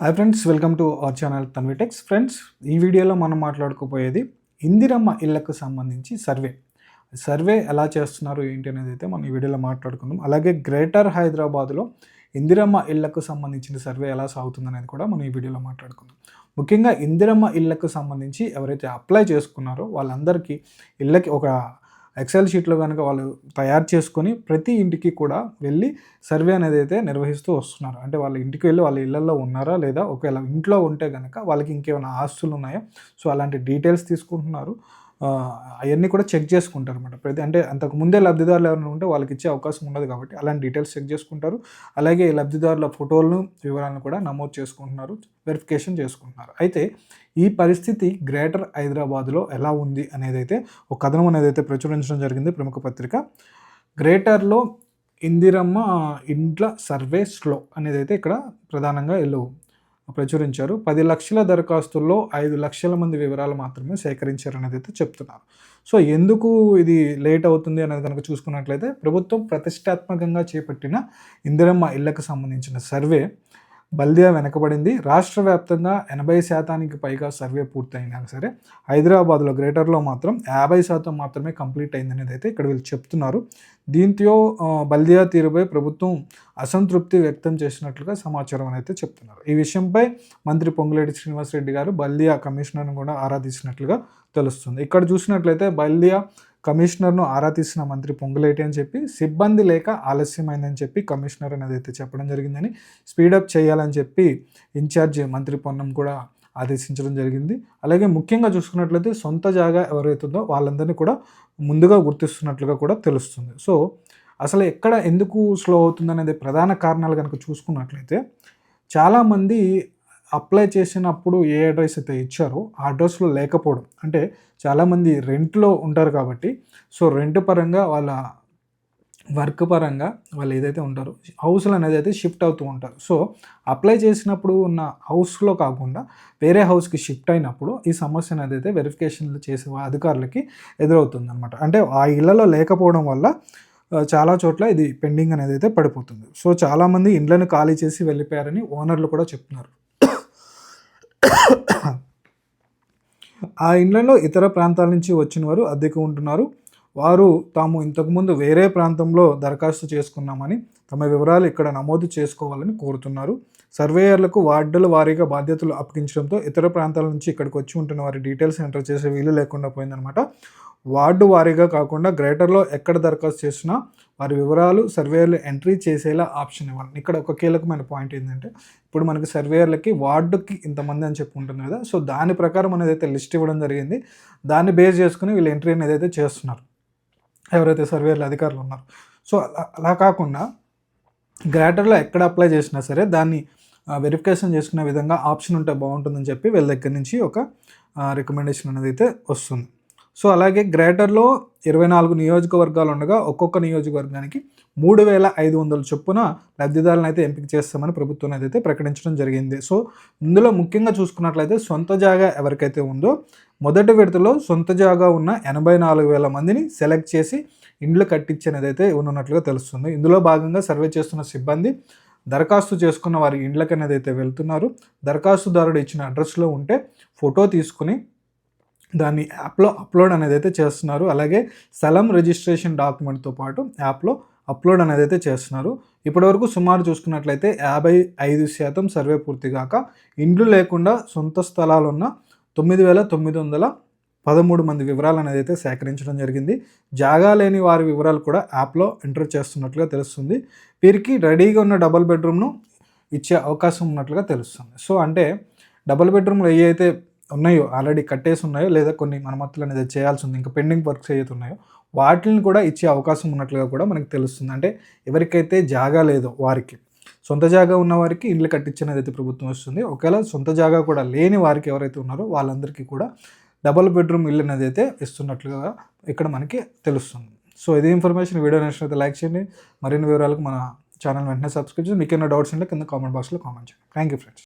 Hi friends welcome to our channel Tanvitex friends ఈ వీడియోలో మనం మాట్లాడుకోపోయేది ఇందిరమ్మ ఇళ్ళకు సంబంధించి సర్వే. సర్వే ఎలా చేస్తున్నారు ఏంటి అనేది అయితే మనం ఈ వీడియోలో మాట్లాడుకుందాం. అలాగే గ్రేటర్ హైదరాబాద్లో ఇందిరమ్మ ఇళ్ళకు సంబంధించిన సర్వే ఎలా సాగుతుంది అనేది కూడా మనం ఈ వీడియోలో మాట్లాడుకుందాం. ముఖ్యంగా ఇందిరమ్మ ఇళ్ళకు సంబంధించి ఎవరైతే అప్లై చేసుకున్నారో వాళ్ళందరికీ ఇళ్ళకి ఒక ఎక్సెల్ షీట్లో కనుక వాళ్ళు తయారు చేసుకొని ప్రతి ఇంటికి కూడా వెళ్ళి సర్వే అనేది అయితే నిర్వహిస్తూ వస్తున్నారు. అంటే వాళ్ళ ఇంటికి వెళ్ళి వాళ్ళ ఇళ్ళలో ఉన్నారా లేదా ఒకవేళ ఇంట్లో ఉంటే కనుక వాళ్ళకి ఇంకేమైనా ఆస్తులు ఉన్నాయా? సో అలాంటి డీటెయిల్స్ తీసుకుంటున్నారు. అవన్నీ కూడా చెక్ చేసుకుంటారు అనమాట ప్రతి అంటే అంతకు ముందే లబ్ధిదారులు ఎవరైనా ఉంటే వాళ్ళకి ఇచ్చే అవకాశం ఉండదు కాబట్టి అలాంటి డీటెయిల్స్ చెక్ చేసుకుంటారు. అలాగే లబ్ధిదారుల ఫోటోలను వివరాలను కూడా నమోదు చేసుకుంటున్నారు వెరిఫికేషన్ చేసుకుంటున్నారు. అయితే ఈ పరిస్థితి గ్రేటర్ హైదరాబాద్లో ఎలా ఉంది అనేది అయితే ఒక కథనం అనేది అయితే ప్రచురించడం జరిగింది ప్రముఖ పత్రిక. గ్రేటర్లో ఇందిరమ్మ ఇండ్ల సర్వే స్లో అనేది అయితే ఇక్కడ ప్రధానంగా వీళ్ళు ప్రచురించారు. పది లక్షల దరఖాస్తుల్లో ఐదు లక్షల మంది వివరాలు మాత్రమే సేకరించారు అనేది అయితే చెప్తున్నారు. సో ఎందుకు ఇది లేట్ అవుతుంది అనేది కనుక చూసుకున్నట్లయితే ప్రభుత్వం ప్రతిష్టాత్మకంగా చేపట్టిన ఇందిరమ్మ ఇళ్ళకు సంబంధించిన సర్వే బల్దియా వెనకబడింది. రాష్ట్ర వ్యాప్తంగా ఎనభై శాతానికి పైగా సర్వే పూర్తయినా సరే హైదరాబాద్లో గ్రేటర్లో మాత్రం యాభై శాతం మాత్రమే కంప్లీట్ అయిందనేది అయితే ఇక్కడ వీళ్ళు చెప్తున్నారు. దీంతో బల్దియా తీరుపై ప్రభుత్వం అసంతృప్తి వ్యక్తం చేసినట్లుగా సమాచారం అయితే చెప్తున్నారు. ఈ విషయంపై మంత్రి పొంగులేటి శ్రీనివాసరెడ్డి గారు బల్దియా కమిషనర్ను కూడా ఆరాధించినట్లుగా తెలుస్తుంది. ఇక్కడ చూసినట్లయితే బల్దియా కమిషనర్ను ఆరా తీసిన మంత్రి పొంగులేటి అని చెప్పి సిబ్బంది లేక ఆలస్యమైందని చెప్పి కమిషనర్ అనేది అయితే చెప్పడం జరిగిందని స్పీడప్ చేయాలని చెప్పి ఇన్ఛార్జ్ మంత్రి పొన్నం కూడా ఆదేశించడం జరిగింది. అలాగే ముఖ్యంగా చూసుకున్నట్లయితే సొంత జాగా ఎవరైతుందో వాళ్ళందరినీ కూడా ముందుగా గుర్తిస్తున్నట్లుగా కూడా తెలుస్తుంది. సో అసలు ఎక్కడ ఎందుకు స్లో అవుతుంది అనేది ప్రధాన కారణాలు కనుక చూసుకున్నట్లయితే చాలామంది అప్లై చేసినప్పుడు ఏ అడ్రస్ అయితే ఇచ్చారో ఆ అడ్రస్లో లేకపోవడం. అంటే చాలామంది రెంట్లో ఉంటారు కాబట్టి సో రెంట్ పరంగా వాళ్ళ వర్క్ పరంగా వాళ్ళు ఏదైతే ఉంటారో హౌస్లు అనేది అయితే షిఫ్ట్ అవుతూ ఉంటారు. సో అప్లై చేసినప్పుడు ఉన్న హౌస్లో కాకుండా వేరే హౌస్కి షిఫ్ట్ అయినప్పుడు ఈ సమస్య అనేది అయితే వెరిఫికేషన్లు చేసే అధికారులకి ఎదురవుతుంది అనమాట అంటే ఆ ఇళ్ళలో లేకపోవడం వల్ల చాలా చోట్ల ఇది పెండింగ్ అనేది అయితే పడిపోతుంది. సో చాలామంది ఇండ్లను ఖాళీ చేసి వెళ్ళిపోయారని ఓనర్లు కూడా చెప్తున్నారు. ఆ ఇండ్లలో ఇతర ప్రాంతాల నుంచి వచ్చిన వారు అద్దెకు ఉంటున్నారు. వారు తాము ఇంతకుముందు వేరే ప్రాంతంలో దరఖాస్తు చేసుకున్నామని తమ వివరాలు ఇక్కడ నమోదు చేసుకోవాలని కోరుతున్నారు. సర్వేయర్లకు వార్డుల వారీగా బాధ్యతలు అప్పగించడంతో ఇతర ప్రాంతాల నుంచి ఇక్కడికి వచ్చి ఉంటున్న వారి డీటెయిల్స్ ఎంటర్ చేసే వీలు లేకుండా పోయిందనమాట వార్డు వారీగా కాకుండా గ్రేటర్లో ఎక్కడ దరఖాస్తు చేసినా వారి వివరాలు సర్వేయర్లు ఎంట్రీ చేసేలా ఆప్షన్ ఇవ్వాలి. ఇక్కడ ఒక కీలకమైన పాయింట్ ఏంటంటే ఇప్పుడు మనకి సర్వేయర్లకి వార్డుకి ఇంతమంది అని చెప్పుకుంటుంది కదా సో దాని ప్రకారం అనేది అయితే లిస్ట్ ఇవ్వడం జరిగింది. దాన్ని బేస్ చేసుకుని వీళ్ళు ఎంట్రీ అనేది అయితే చేస్తున్నారు. ఎవరైతే సర్వేయర్లు అధికారులు ఉన్నారు. సో అలా కాకుండా గ్రేటర్లో ఎక్కడ అప్లై చేసినా సరే దాన్ని వెరిఫికేషన్ చేసుకునే విధంగా ఆప్షన్ ఉంటే బాగుంటుందని చెప్పి వీళ్ళ దగ్గర నుంచి ఒక రికమెండేషన్ అనేది అయితే వస్తుంది. సో అలాగే గ్రేటర్లో ఇరవై నాలుగు నియోజకవర్గాలు ఉండగా ఒక్కొక్క నియోజకవర్గానికి మూడు వేల ఐదు వందల చొప్పున లబ్ధిదారులను అయితే ఎంపిక చేస్తామని ప్రభుత్వం అయితే ప్రకటించడం జరిగింది. సో ఇందులో ముఖ్యంగా చూసుకున్నట్లయితే సొంత జాగా ఎవరికైతే ఉందో మొదటి విడతలో సొంత జాగా ఉన్న ఎనభై నాలుగు వేల మందిని సెలెక్ట్ చేసి ఇండ్లు కట్టించనేది అయితే ఉన్నట్లుగా తెలుస్తుంది. ఇందులో భాగంగా సర్వే చేస్తున్న సిబ్బంది దరఖాస్తు చేసుకున్న వారి ఇండ్లకనేది అయితే వెళ్తున్నారు. దరఖాస్తుదారుడు ఇచ్చిన అడ్రస్లో ఉంటే ఫోటో తీసుకుని దాన్ని యాప్లో అప్లోడ్ అనేది అయితే చేస్తున్నారు. అలాగే స్థలం రిజిస్ట్రేషన్ డాక్యుమెంట్తో పాటు యాప్లో అప్లోడ్ అనేది అయితే చేస్తున్నారు. ఇప్పటివరకు సుమారు చూసుకున్నట్లయితే యాభై ఐదు శాతం సర్వే పూర్తిగాక ఇండ్లు లేకుండా సొంత స్థలాలు ఉన్న తొమ్మిది వేల తొమ్మిది వందల పదమూడు మంది వివరాలు అనేది అయితే సేకరించడం జరిగింది. జాగా లేని వారి వివరాలు కూడా యాప్లో ఎంటర్ చేస్తున్నట్లుగా తెలుస్తుంది. వీరికి రెడీగా ఉన్న డబుల్ బెడ్రూమ్ను ఇచ్చే అవకాశం ఉన్నట్లుగా తెలుస్తుంది. సో అంటే డబుల్ బెడ్రూమ్లు ఏ అయితే ఉన్నాయో ఆల్రెడీ కట్టేసి ఉన్నాయో లేదా కొన్ని మరమ్మతులు అనేది చేయాల్సి ఉంది ఇంకా పెండింగ్ వర్క్స్ ఏవైతే ఉన్నాయో వాటిని కూడా ఇచ్చే అవకాశం ఉన్నట్లుగా కూడా మనకు తెలుస్తుంది. అంటే ఎవరికైతే జాగా లేదో వారికి సొంత జాగా ఉన్న వారికి ఇండ్లు కట్టించినది అయితే ప్రభుత్వం వస్తుంది ఒకవేళ సొంత జాగా కూడా లేని వారికి ఎవరైతే ఉన్నారో వాళ్ళందరికీ కూడా డబల్ బెడ్రూమ్ ఇల్లు అనేది అయితే ఇస్తున్నట్లుగా ఇక్కడ మనకి తెలుస్తుంది. సో ఇది ఇన్ఫర్మేషన్ వీడియో నచ్చినైతే లైక్ చేయండి. మరిన్ని వివరాలకు మన ఛానల్ వెంటనే సబ్స్క్రైబ్ చేసి మీకు ఏమైనా డౌట్స్ ఉంటే కింద కామెంట్ బాక్స్లో కామెంట్ చేయండి. Thank you friends